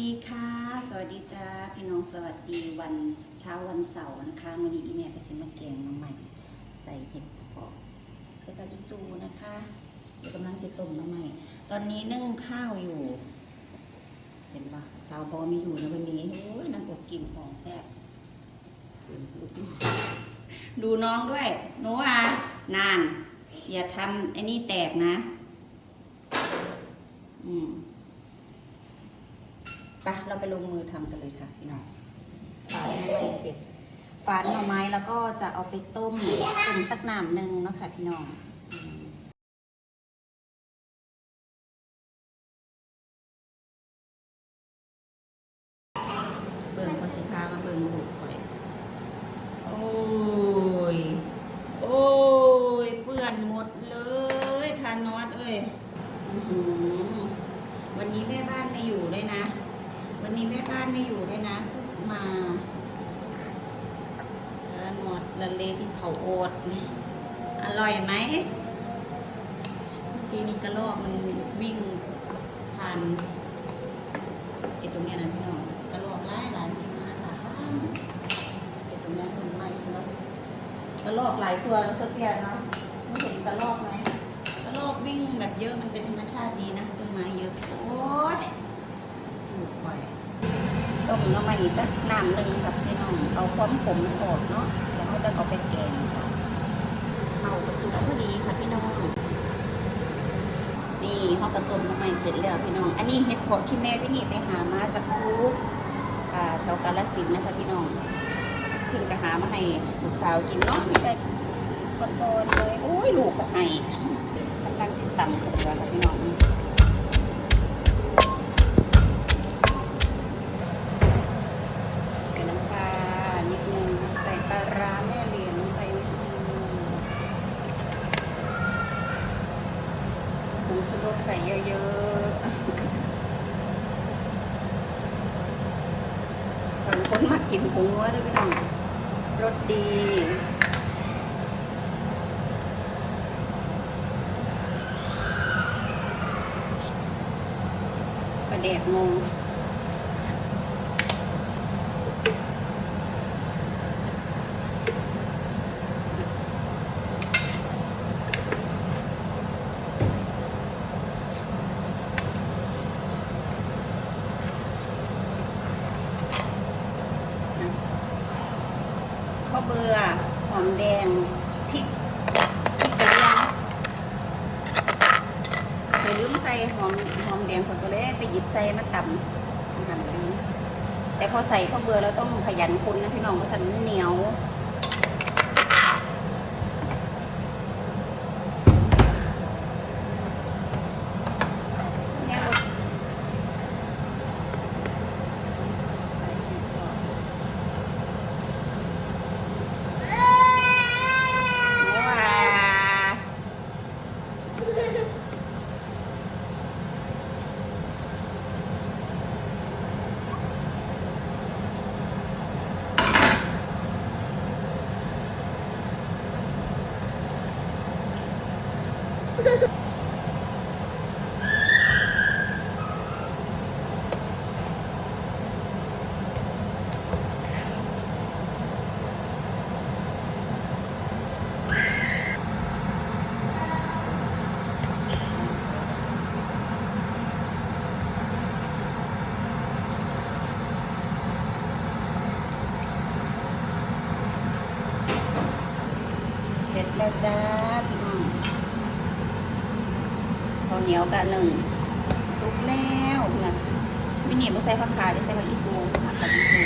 ดีค่ะ สวัสดีจ้าพี่น้องสวัสดีวันเช้าวันเสาร์นะคะวันนี้อีเมลไปซื้อมาแกงมาใหม่ ใส่เห็ดเผาะใส่กระดิตูนะคะเดี๋ยวกำลังจะต้มมาใหม่ ตอนนี้นึ่งข้าวอยู่ เห็นปะสาวบอมีอยู่นะวันนี้โอ้ยน้ำอบกินของแซ่บดูน้องด้วยโนอานาน อย่าทำไอ้นี่แตกนะ อืม ปเราไปลงมือทำกันเลยค่ะพี่น้องฝานหน่อไม้เสร็จฝานหน่อไม้แล้วก็จะเอาไปต้มต้มสักน้ำหนึ่งเนาะค่ะพี่น้องอืมเบิ่งพอสิพามาเบิ่งลูกข่อย โอ้ย โอ้ย เปื้อนหมดเลยทานอดเอ้ยอื้อหือวันนี้แม่บ้านไม่อยู่ด้วยนะ วันนี้แม่บ้าน ไม่อยู่ด้วยนะ มาล้วหนวดละเลที่เขาโอด อร่อยไหมเมื่อกี้นี้กระรอกมันวิ่งผ่านไอ้ตรงเนี้ยนะพี่น้องกระรอกไล่หลายชิ้นมาตาไอ้ตรงเนี้ยมันไหม้แล้วกระรอกหลายตัวแล้วเสียเนาะไม่เห็นกระรอกไหมกระรอกวิ่งแบบเยอะมันเป็นธรรมชาติดีนะต้นไม้เยอะโอ้ ต้มน้ำมันสักน้ำหนึ่งครับพี่น้องเอาความขมออกเนาะแล้วก็จะเอาไปแกงค่ะเอาสุกพอดีค่ะพี่น้อง นี่เขากระต้มน้ำมันเสร็จแล้วพี่น้อง อันนี้เห็ดเพาะที่แม่ก็นี่ไปหามาจากคูอ่าแถวกาลสินนะคะพี่น้องเพิ่งไปหามาให้ลูกสาวกินเนาะไม่ได้กดโดนเลยโอ้ยลูกก็ให้กำลังชิตำกับเลือค่ะพี่น้อง ชูรสใส่เยอะๆบางคนมากินหัวด้วยพี่น้องรสดีประเดกงง เบื่อหอมแดงพริกพริกกระเทียมเคยลืมใส่หอมหอมแดงคนตัวเล็กไปหยิบใส่มาตำหั่นแต่พอใส่ข้าวเบื่อเราต้องขยันคนนะพี่น้องเพราะสันมันเหนียว แล้วจ้าพี่น้องข้าวเหนียวกับหนึ่งสุกแล้วนะไม่เหนียวไม่ใส่ผักขาดใส่ผักอีกูผักกาดอีกู